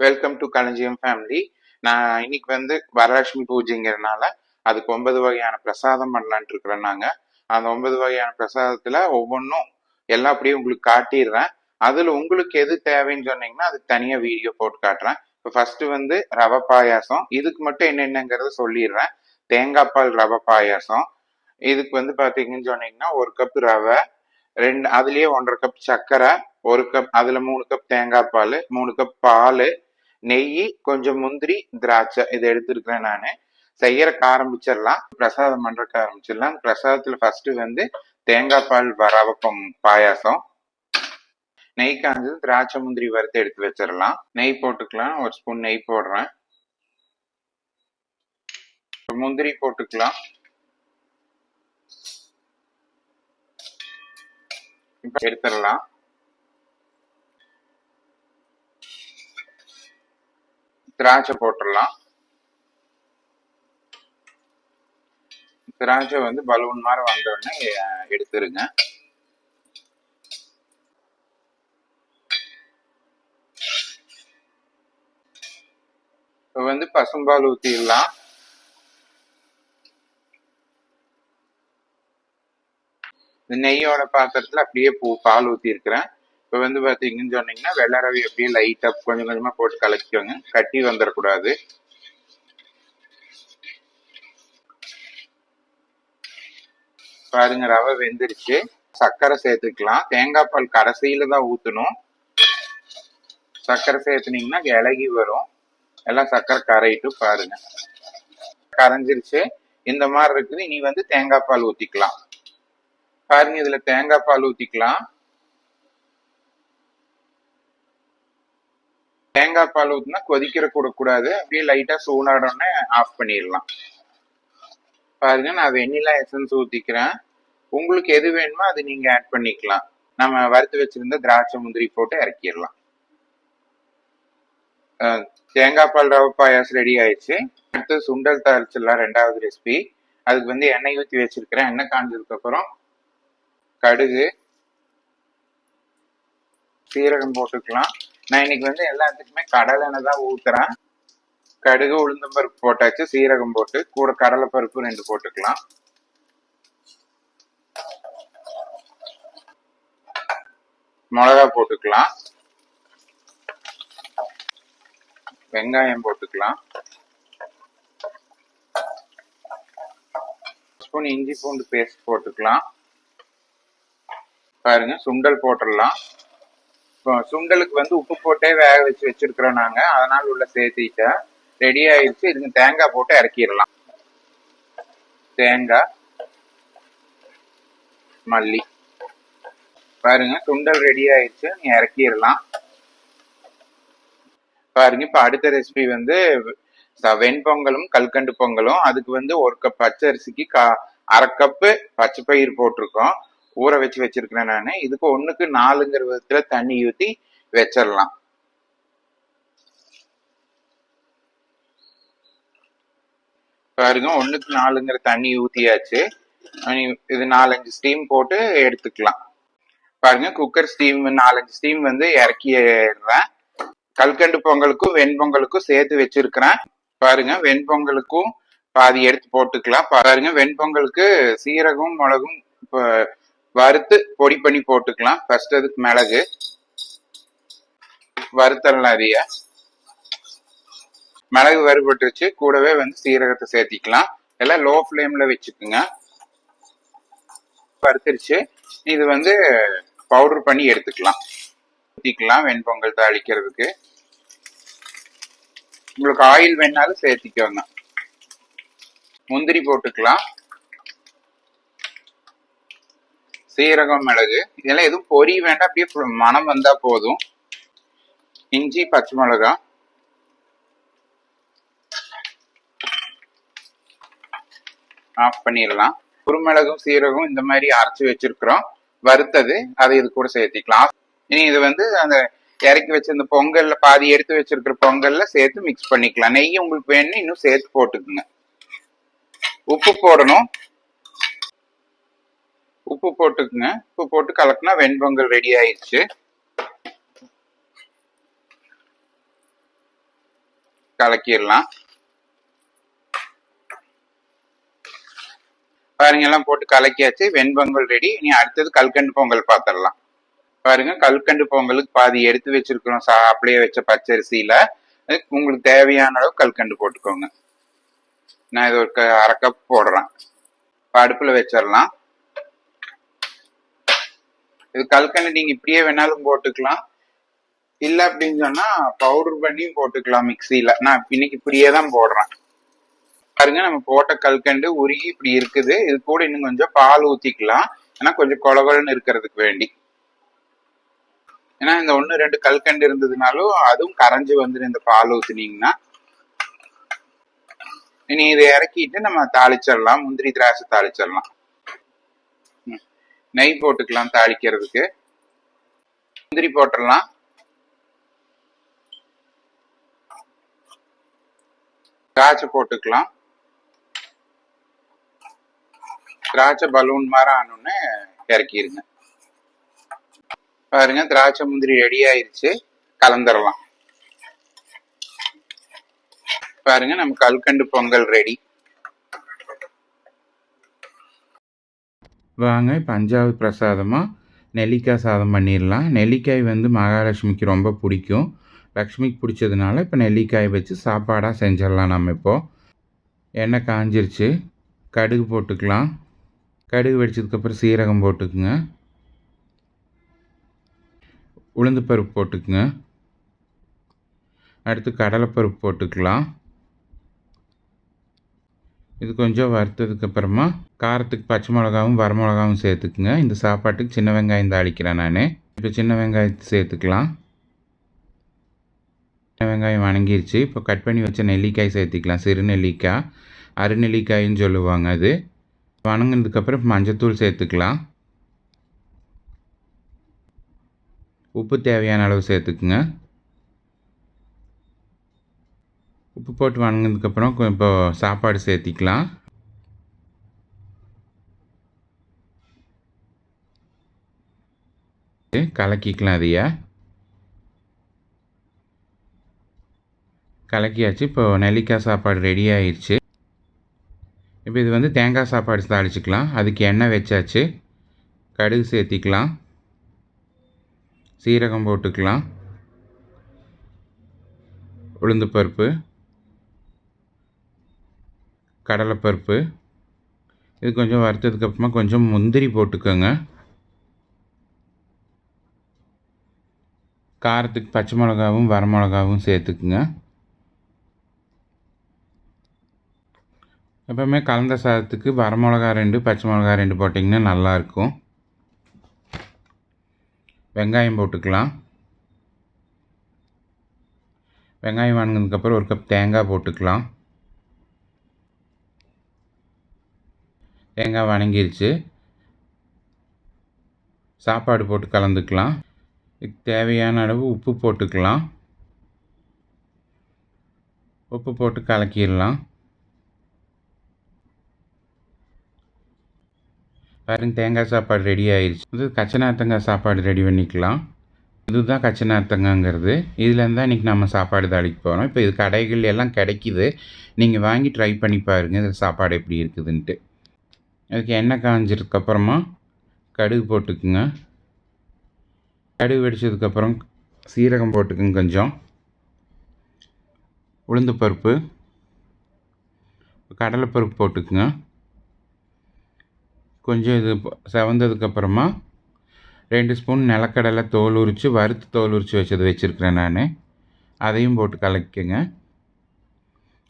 Welcome to களஞ்சியம் family நான் இன்னைக்கு வந்து வரலட்சுமி பூஜைங்கிறதுனால அதுக்கு ஒன்பது வகையான பிரசாதம் பண்ணலான்ட்டு இருக்கிறேன் நாங்கள் அந்த ஒன்பது வகையான பிரசாதத்தில் ஒவ்வொன்றும் எல்லாம் அப்படியே உங்களுக்கு காட்டிடுறேன். அதில் உங்களுக்கு எது தேவைன்னு சொன்னீங்கன்னா அதுக்கு தனியாக வீடியோ போட்டு காட்டுறேன். இப்போ ஃபர்ஸ்ட் வந்து ரவை பாயாசம். இதுக்கு மட்டும் என்னென்னங்கிறத சொல்லிடுறேன். தேங்காய் பால் ரவை பாயாசம். இதுக்கு வந்து பார்த்தீங்கன்னு சொன்னீங்கன்னா ஒரு கப் ரவை ரெண்டு அதுலேயே ஒன்றரை கப் சர்க்கரை ஒரு கப் அதில் மூணு கப் தேங்காய் பால் மூணு கப் பால் நெய் கொஞ்சம் முந்திரி திராட்சை இதை எடுத்துருக்கிறேன் நான். செய்யறக்கு ஆரம்பிச்சிடலாம். பிரசாதம் பண்ணுறக்கு ஆரம்பிச்சிடலாம். பிரசாதத்துல ஃபர்ஸ்ட் வந்து தேங்காய் பால் வரவக்கம் பாயாசம். நெய் காஞ்சது திராட்சை முந்திரி வறுத்து எடுத்து வச்சிடலாம். நெய் போட்டுக்கலாம். ஒரு ஸ்பூன் நெய் போடுறேன். முந்திரி போட்டுக்கலாம். இப்போ எடுத்துடலாம். திராட்சை போட்டுடலாம். திராட்சை வந்து பலூன் மாதிரி வந்தோடனே எடுத்துருங்க. இப்போ வந்து பசும்பால் ஊற்றிடலாம் இந்த நெய்யோட பாத்திரத்தில் அப்படியே பூ பால் ஊற்றிருக்கிறேன் இப்போ வந்து பார்த்தீங்கன்னு சொன்னீங்கன்னா வெள்ளரவி அப்படியே லைட்டாக கொஞ்சம் கொஞ்சமாக போட்டு கலக்கிக்கோங்க. கட்டி வந்துடக்கூடாது பாருங்க ரவை வெந்துருச்சு. சர்க்கரை சேர்த்துக்கலாம். தேங்காய் பால் கடைசியில தான் ஊற்றணும் சர்க்கரை சேர்த்துனீங்கன்னா இலகி வரும். எல்லாம் சர்க்கரை கரையிட்டு பாருங்க. கரைஞ்சிருச்சு. இந்த மாதிரி இருக்குது. இனி வந்து தேங்காய் பால் ஊற்றிக்கலாம் பாருங்க இதுல தேங்காய் பால் ஊற்றிக்கலாம் தேங்காய் பால் ஊற்றினா கொதிக்கிற கூடாது. அப்படியே லைட்டா சூடாடோடனே ஆஃப் பண்ணிடலாம். பாருங்க நான் வெண்ணிலா எசன்ஸ் ஊத்திக்கிறேன். உங்களுக்கு எது வேணுமோ அது நீங்க ஆட் பண்ணிக்கலாம். நம்ம வறுத்து வச்சிருந்த திராட்சை முந்திரி போட்டு இறக்கிடலாம். தேங்காய் பால் ரவை பாயாசம் ரெடி ஆயிடுச்சு. அடுத்து சுண்டல் தாளிச்சிடலாம் ரெண்டாவது ரெசிபி அதுக்கு வந்து எண்ணெய் ஊற்றி வச்சிருக்கிறேன். எண்ணெய் காஞ்சதுக்கு அப்புறம் கடுகு சீரகம் போட்டுக்கலாம். நான் இன்னைக்கு வந்து எல்லாத்துக்குமே கடலை தான் ஊத்துறேன். கடுகு உளுந்தம்பருப்பு போட்டாச்சு சீரகம் போட்டு கூட கடலை பருப்பு ரெண்டு போட்டுக்கலாம். மிளகா போட்டுக்கலாம். வெங்காயம் போட்டுக்கலாம். ஸ்பூன் இஞ்சி பூண்டு பேஸ்ட் போட்டுக்கலாம். பாருங்க சுண்டல் போட்டுடலாம். சுண்டலுக்கு வந்து உப்பு போட்டே வேக வச்சு வச்சிருக்கிறோம் நாங்க. அதனால உள்ள சேர்த்திட்டேன். ரெடி ஆயிடுச்சு இதுங்க தேங்காய் போட்டு இறக்கிடலாம். தேங்காய் மல்லி. பாருங்க சுண்டல் ரெடி ஆயிடுச்சு நீ இறக்கிடலாம். பாருங்க இப்ப அடுத்த ரெசிபி வந்து வெண்பொங்கலும் கல்கண்டு பொங்கலும். அதுக்கு வந்து ஒரு கப் பச்சை அரிசிக்கு கா அரை கப்பு பச்சை பயிர் போட்டிருக்கோம். ஊற வச்சு வச்சிருக்கிறேன் நான். இதுக்கு ஒண்ணுக்கு நாலுங்கிற விதத்துல தண்ணி ஊத்தி வச்சிடலாம். பாருங்க ஒண்ணுக்கு நாலுங்கிற தண்ணி ஊத்தியாச்சு. இது நாலஞ்சு ஸ்டீம் போட்டு எடுத்துக்கலாம். பாருங்க குக்கர் ஸ்டீம் நாலஞ்சு ஸ்டீம் வந்து இறக்கிடுறேன். கல்கண்டு பொங்கலுக்கும் வெண்பொங்கலுக்கும் சேர்த்து வச்சிருக்கிறேன். பாருங்க வெண்பொங்கலுக்கும் பாதி எடுத்து போட்டுக்கலாம். பாருங்க வெண்பொங்கலுக்கு சீரகம் மிளகும் இப்போ வறுத்து பொடி பண்ணி போட்டுக்கலாம். ஃபர்ஸ்ட் அதுக்கு மிளகு. வறுத்தரலாம் அதைய மிளகு வறுபட்டுருச்சு. கூடவே வந்து சீரகத்தை சேர்த்திக்கலாம். எல்லாம் லோ ஃப்ளேம்ல வச்சுக்குங்க. வறுத்துருச்சு. இது வந்து பவுடர் பண்ணி எடுத்துக்கலாம். ஊற்றிக்கலாம் வெண்பொங்கல் தாளிக்கிறதுக்கு. உங்களுக்கு ஆயில் வேணாலும் சேர்த்திக்கோங்க. முந்திரி போட்டுக்கலாம். சீரகம் மிளகு இதெல்லாம் எதுவும் பொரி வேண்டாம் அப்படியே மனம் மணம் போதும். இஞ்சி பச்சை மிளகா. ஆஃப் பண்ணிடலாம். குருமிளகும் சீரகம் இந்த மாதிரி அரைச்சி வச்சிருக்கிறோம். வறுத்தது அதை இது கூட சேர்த்திக்கலாம். இனி இது வந்து அந்த இறக்கி வச்சிருந்த பொங்கல்ல பாதி எடுத்து வச்சிருக்கிற பொங்கல்ல சேர்த்து மிக்ஸ் பண்ணிக்கலாம். நெய் உங்களுக்கு வேணும்னு இன்னும் சேர்த்து போட்டுக்குங்க. உப்பு போடணும். உப்பு போட்டுக்குங்க. உப்பு போட்டு கலக்குனா வெண்பொங்கல் ரெடி ஆயிடுச்சு கலக்கிடலாம். பாருங்க எல்லாம் போட்டு கலக்கியாச்சு. வெண்பொங்கல் ரெடி இனி அடுத்தது கல்கண்டு பொங்கல் பார்த்துடலாம் பாருங்க கல்கண்டு பொங்கலுக்கு பாதி எடுத்து வச்சிருக்கிறோம். சா அப்படியே வச்ச பச்சரிசியில. உங்களுக்கு தேவையான அளவு கல்கண்டு போட்டுக்கோங்க. நான் இது ஒரு க- அரை கப் போடுறேன். அடுப்பில் வச்சிடலாம். இது கல்கண்டு நீங்க இப்படியே வேணாலும் போட்டுக்கலாம். இல்ல அப்படின்னு சொன்னா பவுடர் பண்ணியும் போட்டுக்கலாம் மிக்சியில நான் இன்னைக்கு இப்படியே தான் போடுறேன். பாருங்க நம்ம போட்ட கல்கண்டு உருகி இப்படி இருக்குது. இது கூட இன்னும் கொஞ்சம் பால் ஊத்திக்கலாம். ஏன்னா கொஞ்சம் கொலகொலன்னு இருக்கிறதுக்கு வேண்டி. ஏன்னா இந்த ஒன்று ரெண்டு கல்கண்டு இருந்ததுனாலும் அதுவும் கரைஞ்சி வந்துடும் இந்த பால் ஊத்துனீங்கன்னா. இனி இதை இறக்கிட்டு நம்ம தாளிச்சிடலாம். முந்திரி திராட்சை தாளிச்சிடலாம். நெய் போட்டுக்கலாம் தாளிக்கிறதுக்கு. முந்திரி போட்டுடலாம். திராட்சை போட்டுக்கலாம். திராட்சை பலூன் மாதிரி ஆனோடனே இறக்கிடுங்க பாருங்க திராட்சை முந்திரி ரெடி ஆயிருச்சு. கலந்துடலாம். பாருங்க நம்ம கல்கண்டு பொங்கல் ரெடி வாங்க இப்போ அஞ்சாவது பிரசாதமாக நெல்லிக்காய் சாதம் பண்ணிடலாம். நெல்லிக்காய் வந்து மகாலட்சுமிக்கு ரொம்ப பிடிக்கும். லக்ஷ்மிக்கு பிடிச்சதுனால இப்போ நெல்லிக்காய் வச்சு சாப்பாடாக செஞ்சிடலாம் நம்ம இப்போது எண்ணெய் காஞ்சிருச்சு. கடுகு போட்டுக்கலாம். கடுகு வெடிச்சதுக்கப்புறம் சீரகம் போட்டுக்குங்க. உளுந்து பருப்பு போட்டுக்குங்க. அடுத்து கடலைப்பருப்பு போட்டுக்கலாம். இது கொஞ்சம் வறுத்ததுக்கப்புறமா காரத்துக்கு பச்சை மிளகாவும் வரமிளகாவும் சேர்த்துக்குங்க. இந்த சாப்பாட்டுக்கு சின்ன வெங்காயம் தாளிக்கிறேன் நான். இப்போ சின்ன வெங்காயத்தை சேர்த்துக்கலாம். சின்ன வெங்காயம் வணங்கிருச்சு. இப்போ கட் பண்ணி வச்ச நெல்லிக்காய் சேர்த்துக்கலாம். சிறு நெல்லிக்காய் அருநெல்லிக்காயின்னு சொல்லுவாங்க அது. வணங்கினதுக்கப்புறம் மஞ்சத்தூள் சேர்த்துக்கலாம். உப்பு தேவையான அளவு சேர்த்துக்குங்க. உப்பு போட்டு வணங்கினதுக்கப்புறம் இப்போ சாப்பாடு சேர்த்திக்கலாம். கலக்கிக்கலாம் அதைய. கலக்கியாச்சு. இப்போ நெல்லிக்காய் சாப்பாடு ரெடி ஆயிடுச்சு இப்போ இது வந்து தேங்காய் சாப்பாடு தாளிச்சிக்கலாம். அதுக்கு எண்ணெய் வச்சாச்சு. கடுகு சேர்த்திக்கலாம். சீரகம் போட்டுக்கலாம். உளுந்து பருப்பு. கடலைப்பருப்பு. இது கொஞ்சம் வறுத்ததுக்கு அப்புறமா கொஞ்சம் முந்திரி போட்டுக்கோங்க. காரத்துக்கு பச்சை மிளகாவும் வரமிளகாவும் சேர்த்துக்குங்க. எப்பவுமே கலந்த சாதத்துக்கு வரமிளகா ரெண்டு பச்சை மிளகா ரெண்டு போட்டிங்கன்னா நல்லாயிருக்கும். வெங்காயம் போட்டுக்கலாம். வெங்காயம் வாங்கினதுக்கப்புறம் ஒரு கப் தேங்காய் போட்டுக்கலாம். தேங்காய் வணங்கிருச்சு. சாப்பாடு போட்டு கலந்துக்கலாம். இதுக்கு தேவையான அளவு உப்பு போட்டுக்கலாம். உப்பு போட்டு கலக்கிடலாம். பாருங்க தேங்காய் சாப்பாடு ரெடி ஆயிடுச்சு இது கச்சநாத்தங்காய் சாப்பாடு ரெடி பண்ணிக்கலாம். இதுதான் கச்சநாத்தங்காங்கிறது இதுலேருந்து தான் இன்றைக்கி நம்ம சாப்பாடு தாளிக்க போகிறோம் இப்போ இது கடைகள் எல்லாம் கிடைக்கிது. நீங்கள் வாங்கி ட்ரை பண்ணி பாருங்கள் இதில் சாப்பாடு எப்படி இருக்குதுன்ட்டு. அதுக்கு எண்ணெய் காஞ்சதுக்கப்புறமா கடுகு போட்டுக்குங்க. கடுகு வெடிச்சதுக்கப்புறம் சீரகம் போட்டுக்குங்க கொஞ்சம். உளுந்து பருப்பு கடலைப்பருப்பு போட்டுக்குங்க. கொஞ்சம் இது செவந்ததுக்கப்புறமா ரெண்டு ஸ்பூன் நிலக்கடலை தோல் உரித்து வறுத்து தோல் உரித்து வச்சது வச்சுருக்கிறேன் நான். அதையும் போட்டு கலக்கிக்கங்க.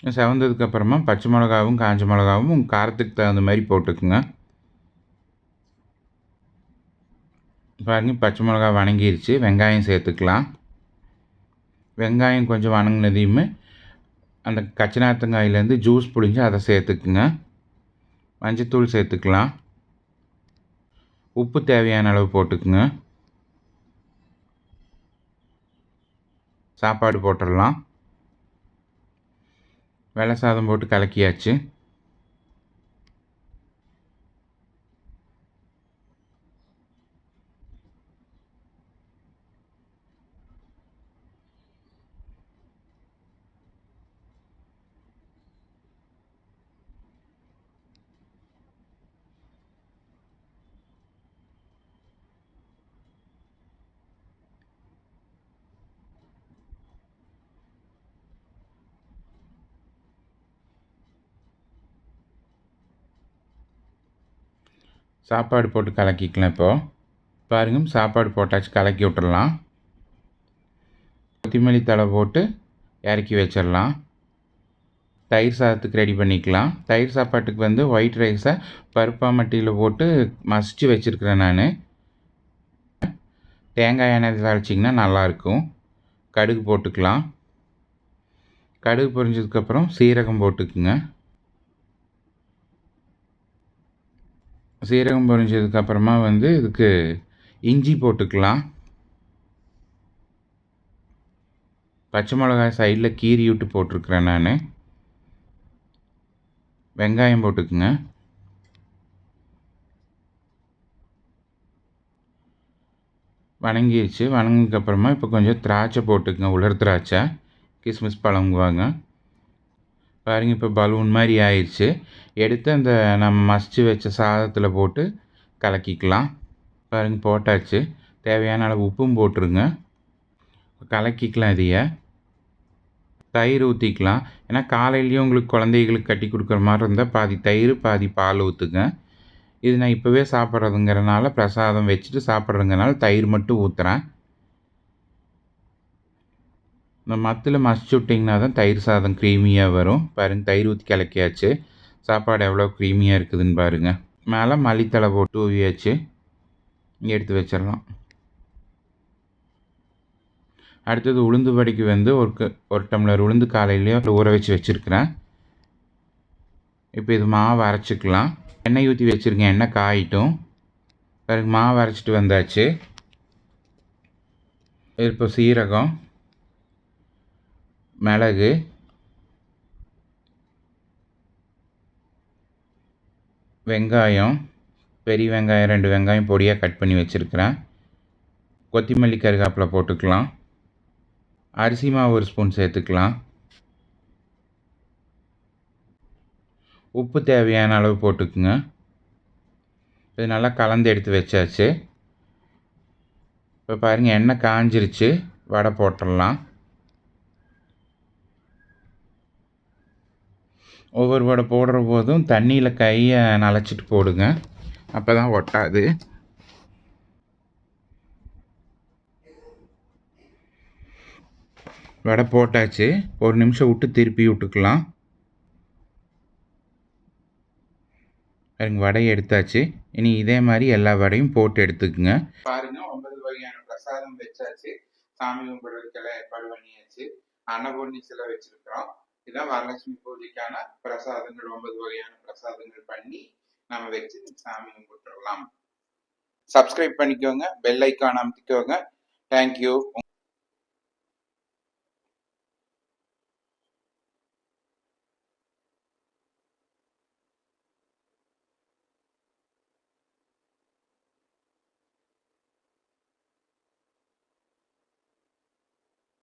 செவந்ததுக்கப்புறமா பச்சை மிளகாவும் காஞ்ச மிளகாவும் உங்கள் காரத்துக்கு தகுந்த மாதிரி போட்டுக்குங்க. பாருங்க பச்சை மிளகா வணங்கிருச்சு. வெங்காயம் சேர்த்துக்கலாம். வெங்காயம் கொஞ்சம் வணங்கினதையுமே அந்த கச்சநாத்தங்காயிலேருந்து ஜூஸ் புழிஞ்சு அதை சேர்த்துக்குங்க. மஞ்சத்தூள் சேர்த்துக்கலாம். உப்பு தேவையான அளவு போட்டுக்குங்க. சாப்பாடு போட்டுடலாம். வெள்ளை சாதம் போட்டு கலக்கியாச்சு. சாப்பாடு போட்டு கலக்கிக்கலாம் இப்போது பாருங்க சாப்பாடு போட்டாச்சு கலக்கி விட்டுடலாம் கொத்தமல்லி தழை போட்டு இறக்கி வச்சிடலாம். தயிர் சாதத்துக்கு ரெடி பண்ணிக்கலாம். தயிர் சாப்பாட்டுக்கு வந்து ஒயிட் ரைஸை பருப்பாமட்டியில் போட்டு மசிச்சு வச்சுருக்கிறேன் நான். தேங்காய் எண்ணெய் தாளிச்சிங்கன்னா நல்லாயிருக்கும். கடுகு போட்டுக்கலாம். கடுகு பொரிஞ்சதுக்கப்புறம் சீரகம் போட்டுக்குங்க. சீரகம் பொரிஞ்சதுக்கப்புறமா வந்து இதுக்கு இஞ்சி போட்டுக்கலாம். பச்சை மிளகாய் சைடில் கீறி விட்டு போட்டிருக்கிறேன் நான். வெங்காயம் போட்டுக்குங்க. வணங்கிடுச்சு வணங்கினதுக்கப்புறமா இப்போ கொஞ்சம் திராட்சை போட்டுக்குங்க. உலர் திராட்சை. கிஸ்மிஸ் பழங்குவாங்க பாருங்கள் இப்போ பலூன் மாதிரி ஆயிடுச்சு எடுத்து அந்த நம்ம மசிச்சு வச்ச சாதத்தில் போட்டு கலக்கிக்கலாம். பாருங்கள் போட்டாச்சு. தேவையான அளவு உப்பும் போட்டுருங்க. கலக்கிக்கலாம் இதையை. தயிர் ஊற்றிக்கலாம் ஏன்னா காலையிலையும் உங்களுக்கு குழந்தைகளுக்கு கட்டி கொடுக்குற மாதிரி இருந்தால் பாதி தயிர் பாதி பால் ஊற்றுங்க இது நான் இப்போவே சாப்பிட்றதுங்கிறனால பிரசாதம் வச்சுட்டு சாப்பிட்றதுங்கிறனால தயிர் மட்டும் ஊற்றுறேன் இந்த மத்தில் மசிச்சு விட்டிங்கன்னா தான் தயிர் சாதம் க்ரீமியாக வரும். பாருங்கள் தயிர் ஊற்றி கிளக்கியாச்சு சாப்பாடு எவ்வளோ க்ரீமியாக இருக்குதுன்னு பாருங்கள் மேலே மல்லித்தலை போட்டு ஊவியாச்சு இங்கே எடுத்து வச்சிடலாம். அடுத்தது உளுந்து படிக்கு வந்து ஒரு க- ஒரு டம்ளர் உளுந்து காலையிலேயே ஊற வச்சு வச்சுருக்கிறேன். இப்போ இது மாவு அரைச்சிக்கலாம். எண்ணெய் ஊற்றி வச்சுருக்கேன் எண்ணெய் காயிட்டும். பிறகு மாவு அரைச்சிட்டு வந்தாச்சு. இப்போ சீரகம். மிளகு. வெங்காயம் பெரிய வெங்காயம் ரெண்டு வெங்காயம் பொடியாக கட் பண்ணி வச்சுருக்கிறேன். கொத்திமல்லி கருகாப்பில் போட்டுக்கலாம். அரிசி மாவு ஒரு ஸ்பூன் சேர்த்துக்கலாம். உப்பு தேவையான அளவு போட்டுக்குங்க. இது நல்லா கலந்து எடுத்து வச்சாச்சு. இப்போ பாருங்கள் எண்ணெய் காஞ்சிருச்சு. வடை போட்டுடலாம். ஒவ்வொரு வடை போடுற போதும். தண்ணியில் கையை நனைச்சிட்டு போடுங்க. அப்போ தான் ஒட்டாது. வடை போட்டாச்சு. ஒரு நிமிஷம் விட்டு திருப்பி விட்டுக்கலாம். பாருங்க வடையை எடுத்தாச்சு. இனி இதே மாதிரி எல்லா வடையும் போட்டு எடுத்துக்குங்க. பாருங்க ஒன்பது வகையான பிரசாதம் வச்சாச்சு. சாமி கும்பிடுறதுக்கெல்லாம் ஏற்பாடு பண்ணியாச்சு. அன்னபூர்ணி சிலை வச்சிருக்கிறோம். இதான் வரலட்சுமி பூஜைக்கான பிரசாதங்கள் ஒன்பது வகையான பிரசாதங்கள் பண்ணி நம்ம வச்சு சாமி கும்பிட்டுடலாம் சப்ஸ்கிரைப் பண்ணிக்கோங்க பெல் ஐக்கான் அமைத்துக்கோங்க. Thank you